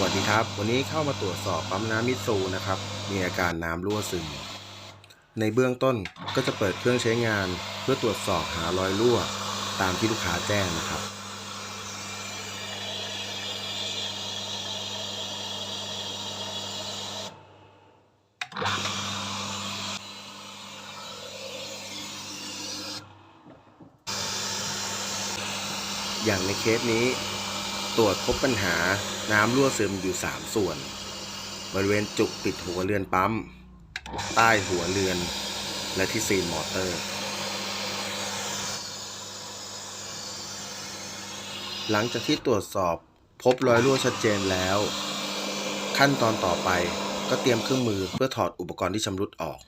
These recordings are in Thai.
วัสดีครับ วันนี้เข้ามาตรวจสอบปั๊มน้ำมิซูนะครับ มีอาการน้ำรั่วซึม ในเบื้องต้นก็จะเปิดเครื่องใช้งาน เพื่อตรวจสอบหารอยรั่ว ตามที่ลูกค้าแจ้งนะครับ อย่างในเคสนี้ ตรวจพบปัญหาน้ำรั่วซึมอยู่ 3 ส่วน บริเวณจุกปิดหัวเรือนปั๊ม ใต้หัวเรือน และที่ซีนมอเตอร์ หลังจากที่ตรวจสอบพบรอยรั่วชัดเจนแล้ว ขั้นตอนต่อไปก็เตรียมเครื่องมือเพื่อถอดอุปกรณ์ที่ชำรุดออก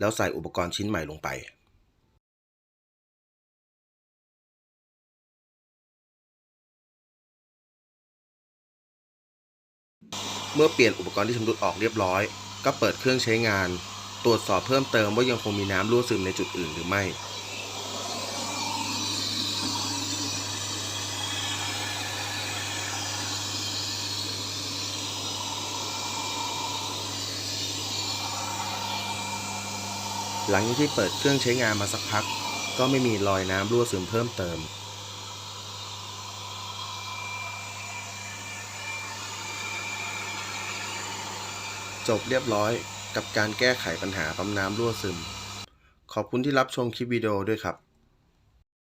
แล้วใส่อุปกรณ์ชิ้นใหม่ลงไป เมื่อเปลี่ยนอุปกรณ์ที่ชำรุดออกเรียบร้อย ก็เปิดเครื่องใช้งาน ตรวจสอบเพิ่มเติมว่ายังคงมีน้ำรั่วซึมในจุดอื่นหรือไม่ หลังจากที่เปิดเครื่องใช้งานมาสักพัก ก็ไม่มีรอยน้ำรั่วซึมเพิ่มเติม จบเรียบร้อยกับการแก้ไขปัญหาปั๊มน้ำรั่วซึม ขอบคุณที่รับชมคลิปวิดีโอด้วยครับ